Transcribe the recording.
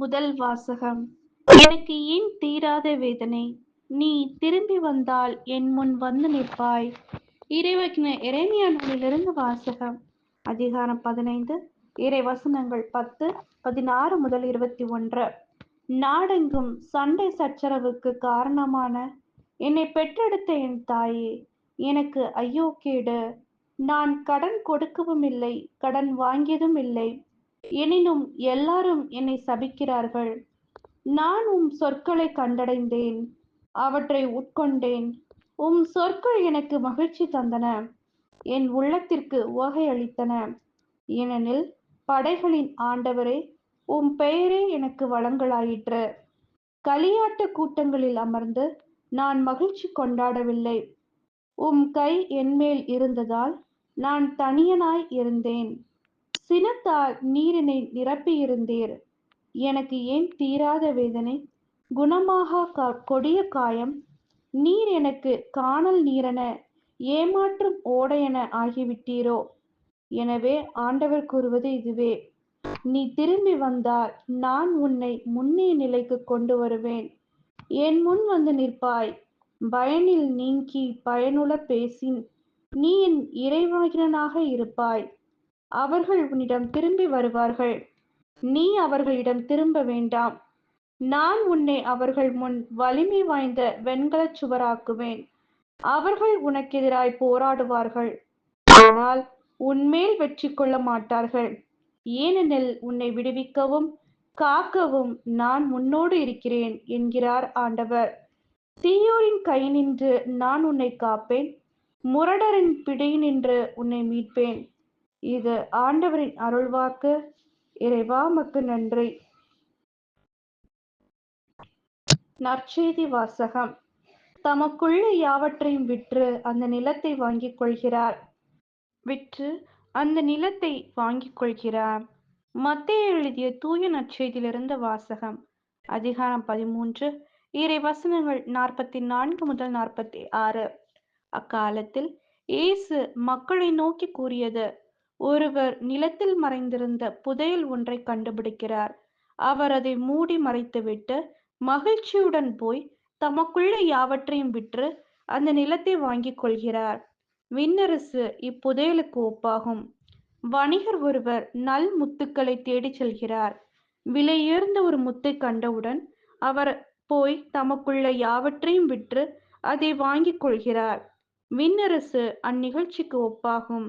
முதல் வாசகம். எனக்கு ஏன் தீராத வேதனை? நீ திரும்பி வந்தால் என் முன் வந்து நிற்பாய். இறைவக்கின இறைமையா நூலிலிருந்து வாசகம். அதிகாரம் பதினைந்து இறை வசனங்கள் பத்து பதினாறு முதல் இருபத்தி ஒன்று. நாடெங்கும் சண்டை சச்சரவுக்கு காரணமான என்னை பெற்றெடுத்த என் தாயே எனக்கு ஐயோ கேடு. நான் கடன் கொடுக்கவும் இல்லை கடன் வாங்கியதும் இல்லை. எனினும் எல்லாரும் என்னை சபிக்கிறார்கள். நான் உம் சொற்களை கண்டடைந்தேன். அவற்றை உட்கொண்டேன். உம் சொற்கள் எனக்கு மகிழ்ச்சி தந்தன. என் உள்ளத்திற்கு உவகை அளித்தன. ஏனெனில் படைகளின் ஆண்டவரே உம் பெயரே எனக்கு வளங்களாயிற்று. களியாட்டு கூட்டங்களில் அமர்ந்து நான் மகிழ்ச்சி கொண்டாடவில்லை. உம் கை என்மேல் இருந்ததால் நான் தனியனாய் இருந்தேன். சினத்தால் நீரினை நிரப்பியிருந்தீர். எனக்கு ஏன் தீராத வேதனை? குணமாக கொடிய காயம். நீர் எனக்கு காணல் நீரென ஏமாற்றும் ஓடையென ஆகிவிட்டீரோ? எனவே ஆண்டவர் கூறுவது இதுவே. நீ திரும்பி வந்தால் நான் உன்னை முன்னே நிலைக்கு கொண்டு வருவேன். என் முன் வந்து நிற்பாய். பயனில் நீங்கி பயனுள்ள பேசின். நீ என் இறைவாகினனாக இருப்பாய். அவர்கள் உன்னிடம் திரும்பி வருவார்கள். நீ அவர்களிடம் திரும்ப வேண்டாம். நான் உன்னை அவர்கள் முன் வலிமை வாய்ந்த வெண்கலச் சுவராக்குவேன். அவர்கள் உனக்கெதிராய் போராடுவார்கள். ஆனால் உன்மேல் வெற்றி கொள்ள மாட்டார்கள். ஏனெனில் உன்னை விடுவிக்கவும் காக்கவும் நான் முன்னோடு இருக்கிறேன் என்கிறார் ஆண்டவர். தீயோரின் கை நின்று நான் உன்னை காப்பேன். முரடரின் பிடி நின்று உன்னை மீட்பேன். இது ஆண்டவரின் அருள்வாக்கு இறைவா மக்கு நன்றி. நற்செய்தி வாசகம். தமக்குள்ளே யாவற்றையும் விற்று அந்த நிலத்தை வாங்கிக் கொள்கிறார். விற்று அந்த நிலத்தை வாங்கிக் கொள்கிறார். மத்திய எழுதிய தூய நற்செய்தியிலிருந்த வாசகம். அதிகாரம் பதிமூன்று. இறை வசனங்கள் நாற்பத்தி நான்கு முதல் நாற்பத்தி ஆறு. அக்காலத்தில் இயேசு மக்களை நோக்கி கூறியது ஒருவர் நிலத்தில் மறைந்திருந்த புதையல் ஒன்றை கண்டுபிடிக்கிறார். அவர் அதை மூடி மறைத்துவிட்டு மகிழ்ச்சியுடன் போய் தமக்குள்ள யாவற்றையும் விற்று அந்த நிலத்தை வாங்கிக் கொள்கிறார். விண்ணரசு இப்புதையலுக்கு ஒப்பாகும். வணிகர் ஒருவர் நல் முத்துக்களை தேடிச் செல்கிறார். விலையுயர்ந்த ஒரு முத்தை கண்டவுடன் அவர் போய் தமக்குள்ள யாவற்றையும் விற்று அதை வாங்கிக் கொள்கிறார். விண்ணரசு அந்நிகழ்ச்சிக்கு ஒப்பாகும்.